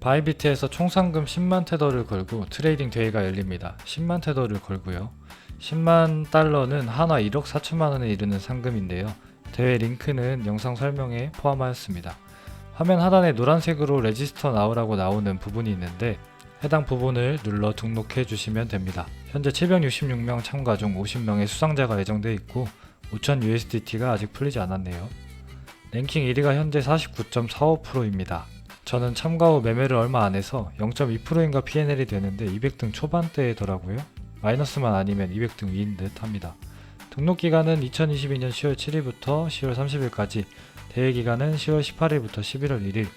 바이비트에서 총 상금 10만 테더를 걸고 트레이딩 대회가 열립니다. 10만 테더를 걸고요. 10만 달러는 한화 1억 4천만 원에 이르는 상금인데요. 대회 링크는 영상 설명에 포함하였습니다. 화면 하단에 노란색으로 레지스터 나오라고 나오는 부분이 있는데 해당 부분을 눌러 등록해 주시면 됩니다. 현재 766명 참가 중 50명의 수상자가 예정돼 있고 5,000 USDT가 아직 풀리지 않았네요. 랭킹 1위가 현재 49.45%입니다. 저는 참가 후 매매를 얼마 안 해서 0.2%인가 P&L이 되는데 200등 초반대더라고요. 마이너스만 아니면 200등 위인 듯 합니다. 등록 기간은 2022년 10월 7일부터 10월 30일까지, 대회 기간은 10월 18일부터 11월 1일.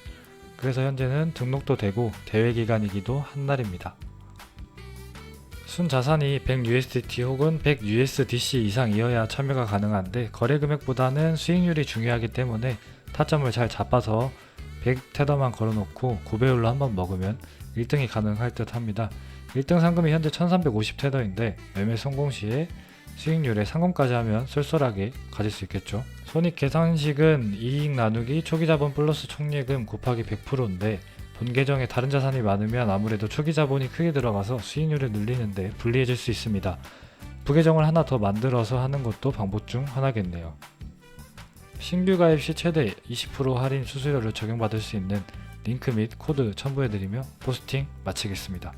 그래서 현재는 등록도 되고 대회 기간이기도 한 날입니다. 순 자산이 100USDT 혹은 100USDC 이상이어야 참여가 가능한데 거래 금액보다는 수익률이 중요하기 때문에 타점을 잘 잡아서 100테더만 걸어놓고 9배율로 한번 먹으면 1등이 가능할 듯 합니다. 1등 상금이 현재 1350테더인데 매매 성공 시에 수익률에 상금까지 하면 쏠쏠하게 가질 수 있겠죠. 손익 계산식은 이익 나누기 초기 자본 플러스 총예금 곱하기 100%인데 본 계정에 다른 자산이 많으면 아무래도 초기 자본이 크게 들어가서 수익률을 늘리는데 불리해질 수 있습니다. 부계정을 하나 더 만들어서 하는 것도 방법 중 하나겠네요. 신규 가입 시 최대 20% 할인 수수료를 적용받을 수 있는 링크 및 코드 첨부해드리며 포스팅 마치겠습니다.